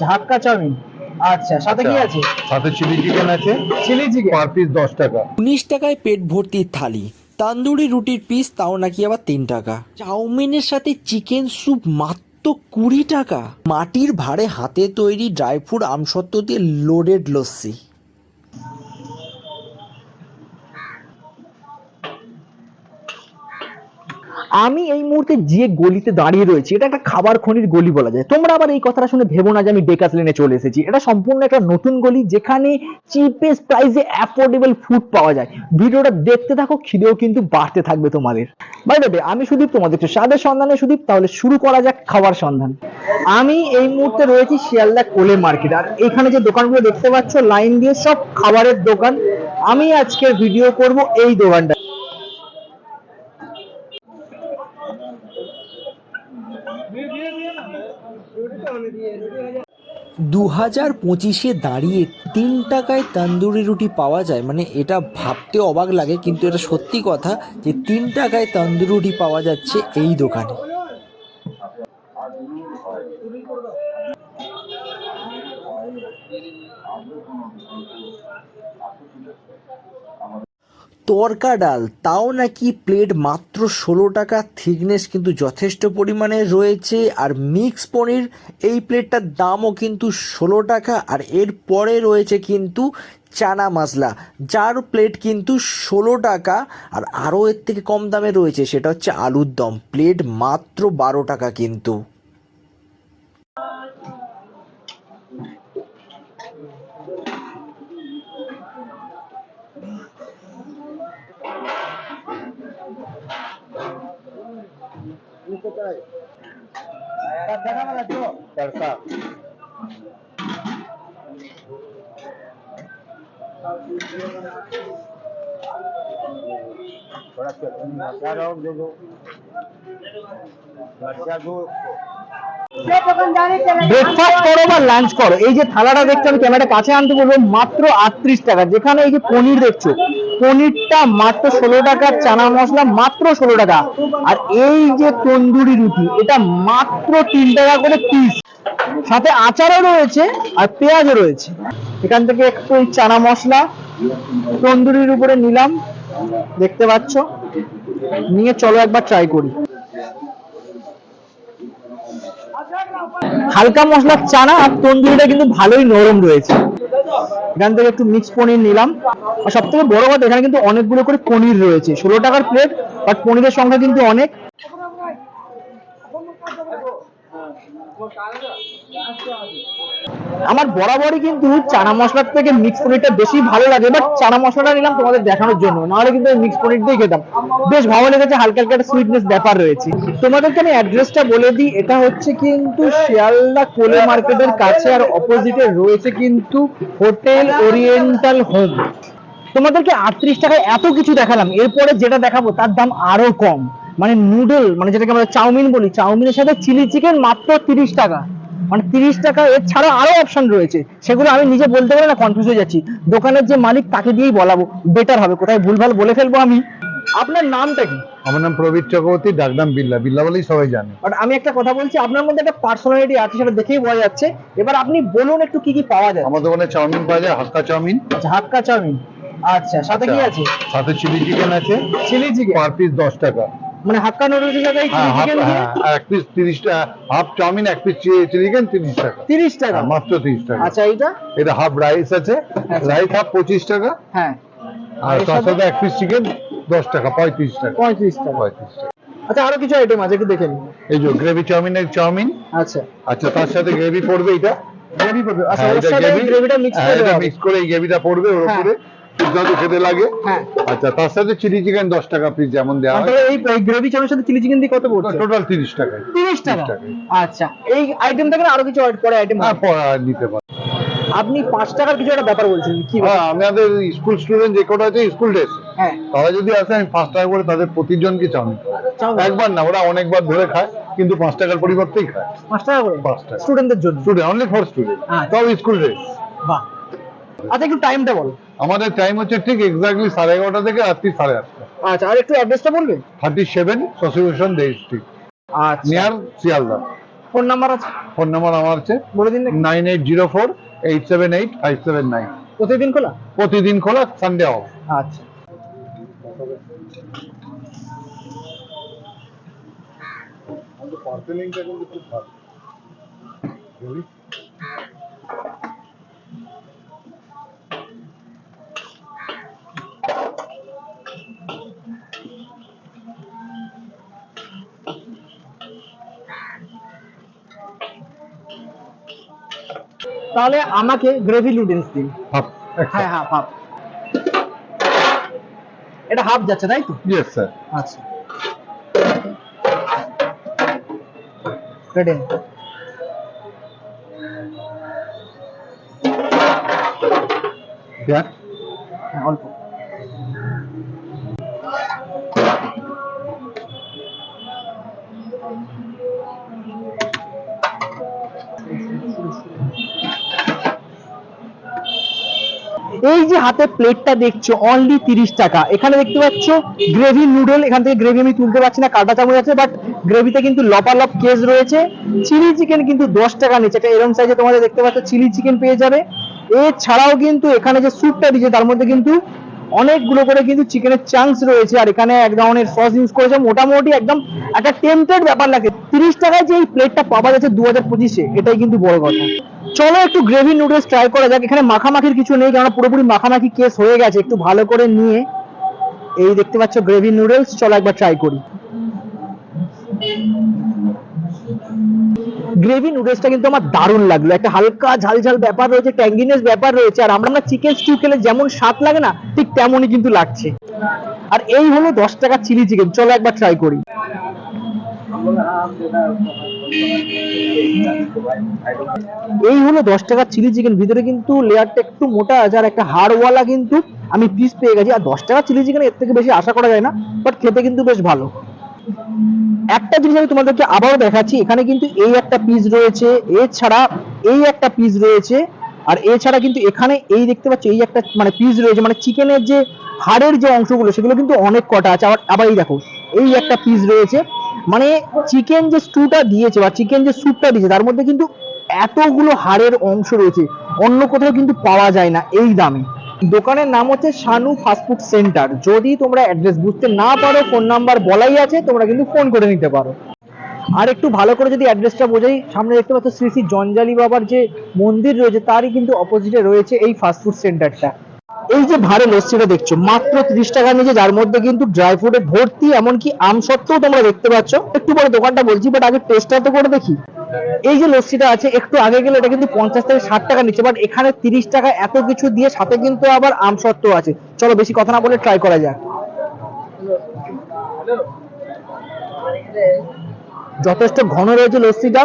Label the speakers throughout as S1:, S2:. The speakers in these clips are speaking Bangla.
S1: আচ্ছা হাক্কা চাউমিন। আচ্ছা সাথে কি আছে?
S2: সাথে চিলি চিকেন আছে
S1: চিলি চিকেন
S2: পার পিস দশ টাকা।
S3: উনিশ টাকায় পেট ভর্তি থালি তান্দুরি রুটির পিস তাও নাকি আবার তিন টাকা। চাউমিনের সাথে চিকেন স্যুপ মাত্র তো কুড়ি টাকা। মাটির ভারে হাতে তৈরি ড্রাই ফ্রুট আমসত্ত্ব দিয়ে লোডেড লস্যি।
S1: আমি এই মুহূর্তে যে গলিতে দাঁড়িয়ে রয়েছি, এটা একটা খাবার খনির গলি বলা যায়। তোমরা আবার এই কথাটা শুনে ভেবো না যে আমি বেকাস লেনে চলে এসেছি। এটা সম্পূর্ণ একটা নতুন গলি যেখানে চিপেস্ট প্রাইসে অ্যাফোর্ডেবল ফুড পাওয়া যায়। ভিডিওটা দেখতে থাকো, খিদেও কিন্তু বাড়তে থাকবে তোমাদের। বাই দেবে আমি সুদীপ, তোমাদের একটু স্বাদের সন্ধানে সুদীপ, তাহলে শুরু করা যাক খাবার সন্ধান। আমি এই মুহূর্তে রয়েছি শিয়ালদা কোলে মার্কেট, আর এখানে যে দোকানগুলো দেখতে পাচ্ছ, লাইন দিয়ে সব খাবারের দোকান। আমি আজকের ভিডিও করব এই দোকানটা
S3: দু হাজার পঁচিশে দাঁড়িয়ে তিন টাকায় তন্দুরি রুটি পাওয়া যায় মানে এটা ভাবতে অবাক লাগে, কিন্তু এটা সত্যি কথা যে তিন টাকায় তন্দুরি রুটি পাওয়া যাচ্ছে এই দোকানে। তরকা ডাল, তাও নাকি প্লেট মাত্র ষোলো টাকা থিকনেস কিন্তু যথেষ্ট পরিমাণে রয়েছে। আর মিক্স পনির, এই প্লেটটার দামও কিন্তু ষোলো টাকা, আর এর পরে রয়েছে কিন্তু চানা মশলা, যার প্লেট কিন্তু ষোলো টাকা, আর আরও এর থেকে কম দামে রয়েছে, সেটা হচ্ছে আলুর দম প্লেট মাত্র বারো টাকা কিন্তু।
S2: तड़का थोड़ा चटनी मसाला और दे दो मरचा दो
S1: ব্রেকফাস্ট করো বা লাঞ্চ করো এই যে থালাটা দেখছো আমি ক্যামেরা কাছে আনতে বলবো মাত্র আটত্রিশ টাকা যেখানে এই যে পনির দেখছো পনিরটা মাত্র ষোলো টাকা, চানা মশলা মাত্র ষোলো টাকা। আর এই যে তন্দুরি রুটি, এটা মাত্র তিন টাকা করে পিস সাথে আচারও রয়েছে আর পেঁয়াজও রয়েছে। এখান থেকে একটু এই চানা মশলা তন্দুরির উপরে নিলাম। দেখতে পাচ্ছ? নিয়ে চলো একবার ট্রাই করি। হালকা মশলার চানা আর তন্দুরিটা কিন্তু ভালোই নরম রয়েছে। এখান থেকে একটু মিক্স পনির নিলাম। আর সব থেকে বড় কথা, এখানে কিন্তু অনেকগুলো করে পনির রয়েছে। ষোলো টাকার প্লেট বাট পনিরের সংখ্যা কিন্তু অনেক। আমার বরাবরই কিন্তু চানা মশলার থেকে মিক্স পনিরটা বেশি ভালো লাগে বাট চানা মশলাটা নিলাম তোমাদের দেখানোর জন্য। নাহলে কিন্তু মিক্স পনির দিয়ে খেতাম। বেশ ভালো লেগেছে, হালকা হালকা সুইটনেস ব্যাপার রয়েছে। তোমাদেরকে আমি অ্যাড্রেসটা বলে দিই, এটা হচ্ছে কিন্তু শিয়ালদা কোলে মার্কেটের কাছে আর অপোজিটে রয়েছে কিন্তু হোটেল ওরিয়েন্টাল হোম। তোমাদেরকে আটত্রিশ টাকায় এত কিছু দেখালাম, এরপরে যেটা দেখাবো তার দাম আরও কম। মানে নুডল মানে যেটাকে আমরা চাউমিন বলি চাউমিনের সাথে চিলি চিকেন মাত্র তিরিশ টাকা। মানে তিরিশ টাকা এছাড়া আরও অপশন রয়েছে। সেগুলো আমি নিজে বলতে পারি না কনফিউজ হয়ে যাচ্ছি। দোকানের যে মালিক তাকে দিয়েই বলাবো বেটার হবে। কোথায় ভুলভাল বলে ফেলব আমি? আপনার নামটা কি?
S2: আমার নাম প্রবীর চক্রবর্তী ডাকনাম বিল্লা। বিল্লা বলেই সবাই জানে।
S1: বাট আমি একটা কথা বলছি আপনার মধ্যে একটা পার্সোনালিটি আছে সেটা দেখেই বোঝা যাচ্ছে। এবার আপনি বলুন একটু কি কি পাওয়া যায়।
S2: আমার দোকানে চাউমিন পাওয়া যায় হাক্কা চাউমিন।
S1: আচ্ছা হাক্কা চাউমিন। আচ্ছা সাথে কি আছে?
S2: সাথে চিলি চিকেন আছে।
S1: চিলি চিকেন
S2: পার পিস দশ টাকা।
S1: মানে হাক্কা নুডলসের সাথে চিলি চিকেন দিয়ে
S2: আর এক পিস তিরিশ টাকা হাফ চাউমিন এক পিস চিলি চিকেন তিরিশ টাকা।
S1: তিরিশ টাকা?
S2: হ্যাঁ, মাত্র তিরিশ টাকা।
S1: আচ্ছা এইটা?
S2: এটা হাফ রাইস আছে।
S1: আচ্ছা।
S2: রাইস হাফ পঁচিশ টাকা।
S1: হ্যাঁ।
S2: আর তার
S1: সাথে?
S2: এক পিস চিকেন দশ টাকা পঁয়ত্রিশ টাকা।
S1: পঁয়ত্রিশ টাকা।
S2: পঁয়ত্রিশ টাকা।
S1: আচ্ছা আরও কিছু আইটেম আছে একটু দেখে নিন
S2: এই যে গ্রেভি চাউমিনের চাউমিন।
S1: আচ্ছা।
S2: আচ্ছা তার সাথে গ্রেভি পড়বে এটা?
S1: গ্রেভি পড়বে। আচ্ছা
S2: হ্যাঁ,
S1: ওর সাথে গ্রেভিটা মিক্স
S2: হ্যাঁ,
S1: করে
S2: এটা। মিক্স করে এই গ্রেভিটা পড়বে ওর। উপরে। দুর্দান্ত খেতে লাগে।
S1: হ্যাঁ।
S2: আচ্ছা তার সাথে চিলি চিকেন দশ টাকা পিস যেমন দেওয়া হয়।
S1: এই গ্রেভি চাউমিনের সাথে চিলি চিকেন দিয়ে কত পড়ছে?
S2: টোটাল তিরিশ টাকায়
S1: তিরিশ টাকা? আচ্ছা এই আইটেম থেকে আরও কিছু পরে আইটেম
S2: হ্যাঁ পরে নিতে পারে।
S1: আপনি পাঁচ টাকার কিছু একটা ব্যাপার বলছেন কি
S2: হ্যাঁ আমাদের স্কুল স্টুডেন্ট যে কটা আছে স্কুল ড্রেস
S1: হ্যাঁ।
S2: তারা যদি আসে আমি পাঁচ টাকা করে তাদের প্রতিজনকে চাউমিন। একবার না ওরা অনেকবার ধরে খায় কিন্তু পাঁচ টাকার পরিবর্তেই খায়।
S1: পাঁচ টাকা করে?
S2: পাঁচ টাকা।
S1: স্টুডেন্টদের জন্য?
S2: Student only for
S1: student.
S2: সব স্কুল ড্রেস
S1: বাহ। আচ্ছা একটু টাইমটা বলো।
S2: আমাদের টাইম হচ্ছে ঠিক এক্স্যাক্টলি সাড়ে এগারোটা থেকে রাত্রি সাড়ে আটটা।
S1: আচ্ছা আর একটু অ্যাড্রেসটা বলবে
S2: thirty seven Sashibhushan De street
S1: আচ্ছা।
S2: নিয়ার শিয়ালদা
S1: ফোন নাম্বার আছে?
S2: ফোন নাম্বার আমার আছে।
S1: বলে দিন
S2: nine eight zero four eight seven eight five seven nine
S1: প্রতিদিন খোলা?
S2: প্রতিদিন খোলা সানডে অফ
S1: আচ্ছা।
S2: পার্সেলিংটা কিন্তু খুব ভালো।
S1: তাহলে আমাকে গ্রেভি নুডলস দিন।
S2: হাফ
S1: হ্যাঁ হ্যাঁ হাফ এটা হাফ যাচ্ছে তাই তো?
S2: ইয়েস স্যার
S1: আচ্ছা। রেডি
S2: হ্যাঁ
S1: হ্যাঁ অল্প। এই যে হাতে প্লেটটা দেখছ অনলি তিরিশ টাকা। এখানে দেখতে পাচ্ছ গ্রেভি নুডল এখান থেকে গ্রেভি আমি তুলতে পারছি না, কাটা চামচ আছে বাট গ্রেভিতে কিন্তু লপালপ কেস রয়েছে। চিলি চিকেন কিন্তু দশ টাকা নিচ্ছে, এটা এরকম সাইজে তোমাদের দেখতে পাচ্ছ চিলি চিকেন পেয়ে যাবে। এছাড়াও কিন্তু এখানে যে স্যুপটা দিয়েছে, তার মধ্যে কিন্তু অনেকগুলো করে কিন্তু চিকেনের চান্স রয়েছে, আর এখানে এক ধরনের সস ইউজ করেছে। মোটামুটি একদম একটা টেম্পটেড ব্যাপার লাগে তিরিশ টাকায় যে এই প্লেটটা পাওয়া যাচ্ছে দু হাজার পঁচিশে, এটাই কিন্তু বড় কথা। চলো একটু গ্রেভি নুডলস ট্রাই করা যাক। এখানে মাখামাখির কিছু নেই কারণ পুরোপুরি মাখামাখি কেস হয়ে গেছে। একটু ভালো করে নিয়ে এই দেখতে পাচ্ছ গ্রেভি নুডলস চলো একবার ট্রাই করি। গ্রেভি নুডলসটা কিন্তু আমার দারুণ লাগল। একটা হালকা ঝাল ঝাল ব্যাপার রয়েছে ট্যাঙ্গিনেস ব্যাপার রয়েছে, আর আমরা আমরা চিকেন স্টিউ খেলে যেমন স্বাদ লাগে না, ঠিক তেমনই কিন্তু লাগছে। আর এই হলো দশ টাকা চিলি চিকেন চলো একবার ট্রাই করি। এই হলো দশ টাকার চিলি চিকেন ভিতরে কিন্তু লেয়ারটা একটু মোটা আছে আর একটা হাড়ওয়ালা কিন্তু আমি পিস পেয়ে গেছি। আর দশ টাকার চিলি চিকেন এর থেকে বেশি আশা করা যায় না বাট খেতে কিন্তু বেশ ভালো। একটা জিনিস আমি তোমাদেরকে আবারও দেখাচ্ছি, এখানে কিন্তু এই একটা পিস রয়েছে, এছাড়া এই একটা পিস রয়েছে, আর এছাড়া কিন্তু এখানে এই দেখতে পাচ্ছ, এই একটা মানে পিস রয়েছে মানে চিকেনের যে হাড়ের যে অংশগুলো, সেগুলো কিন্তু অনেক কটা আছে। আবার আবার এই দেখো, এই একটা পিস রয়েছে মানে চিকেন যে স্টুটা দিয়েছে বা চিকেন যে স্যুপটা দিয়েছে, তার মধ্যে কিন্তু এতগুলো হাড়ের অংশ রয়েছে, অন্য কোথাও কিন্তু পাওয়া যায় না এই দামে। দোকানের নাম হচ্ছে শানু ফাস্টফুড সেন্টার যদি তোমরা অ্যাড্রেস বুঝতে না পারো ফোন নাম্বার বলাই আছে, তোমরা কিন্তু ফোন করে নিতে পারো। আর একটু ভালো করে যদি অ্যাড্রেসটা বোঝাই, সামনে দেখতে পাচ্ছ শ্রী শ্রী জঞ্জালি বাবার যে মন্দির রয়েছে, তারই কিন্তু অপোজিটে রয়েছে এই ফাস্টফুড সেন্টারটা এই যে ভারে লস্যিটা দেখছ, মাত্র ত্রিশ টাকা নিচে যার মধ্যে কিন্তু ড্রাই ফ্রুটে ভর্তি, এমনকি আম সত্ত্বেও তোমরা দেখতে পাচ্ছ। একটু পরে দোকানটা বলছি বাট আগে টেস্টটা তো করে দেখি। এই যে লস্যিটা আছে, একটু আগে গেলে এটা কিন্তু পঞ্চাশ থেকে ষাট টাকা নিচ্ছে বাট এখানে তিরিশ টাকা এত কিছু দিয়ে সাথে কিন্তু আবার আম সত্ত্ব আছে। চলো বেশি কথা না বলে ট্রাই করা যাক। যথেষ্ট ঘন রয়েছে লস্যিটা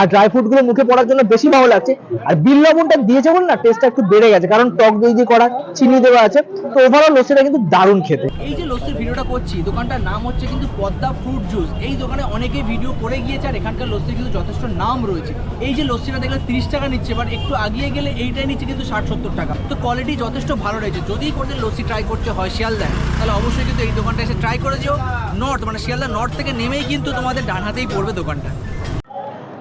S1: আর ড্রাই ফ্রুটগুলো মুখে পড়ার জন্য বেশি ভালো লাগছে। আর বিল লবণটা দিয়েছে বল না টেস্টটা একটু বেড়ে গেছে, কারণ টক দই দিয়ে করা, চিনি দেওয়া আছে। তো ওভারঅল লস্যিটা কিন্তু দারুণ খেতে।
S4: এই যে লস্যির ভিডিওটা করছি, দোকানটার নাম হচ্ছে কিন্তু পদ্মা ফ্রুট জুস এই দোকানে অনেকেই ভিডিও করে গিয়েছে, আর এখানকার লস্যির কিন্তু যথেষ্ট নাম রয়েছে। এই যে লস্যিটা দেখলে তিরিশ টাকা নিচ্ছে বাট একটু আগিয়ে গেলে এইটাই নিচ্ছে কিন্তু ষাট সত্তর টাকা। তো কোয়ালিটি যথেষ্ট ভালো রয়েছে। যদি কোনো লস্যি ট্রাই করতে হয় শিয়ালদায় তাহলে অবশ্যই কিন্তু এই দোকানটা এসে ট্রাই করে যেও। নর্থ মানে শিয়ালদা নর্থ থেকে নেমেই কিন্তু তোমাদের ডান হাতেই পড়বে দোকানটা।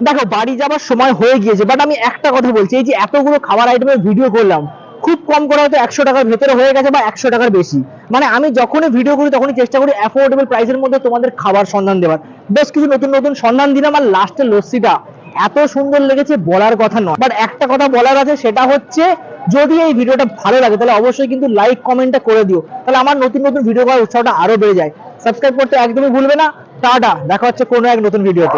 S1: দেখো, বাড়ি যাবার সময় হয়ে গিয়েছে বাট আমি একটা কথা বলছি, এই যে এতগুলো খাবার আইটেমের ভিডিও করলাম, খুব কম করে হয়তো একশো টাকার ভেতরে হয়ে গেছে বা একশো টাকার বেশি। মানে আমি যখনই ভিডিও করি, তখনই চেষ্টা করি অ্যাফোর্ডেবল প্রাইসের মধ্যে তোমাদের খাবার সন্ধান দেওয়ার। বেশ কিছু নতুন নতুন সন্ধান দিলাম, আর লাস্টের লস্যিটা। এত সুন্দর লেগেছে, বলার কথা নয়। বাট একটা কথা বলার আছে, সেটা হচ্ছে, যদি এই ভিডিওটা ভালো লাগে, তাহলে অবশ্যই কিন্তু লাইক কমেন্টটা করে দিও। তাহলে আমার নতুন নতুন ভিডিও করার উৎসাহটা আরও বেড়ে যায়। সাবস্ক্রাইব করতে একদমই ভুলবে না। টাটা দেখা হচ্ছে কোনো এক নতুন ভিডিওতে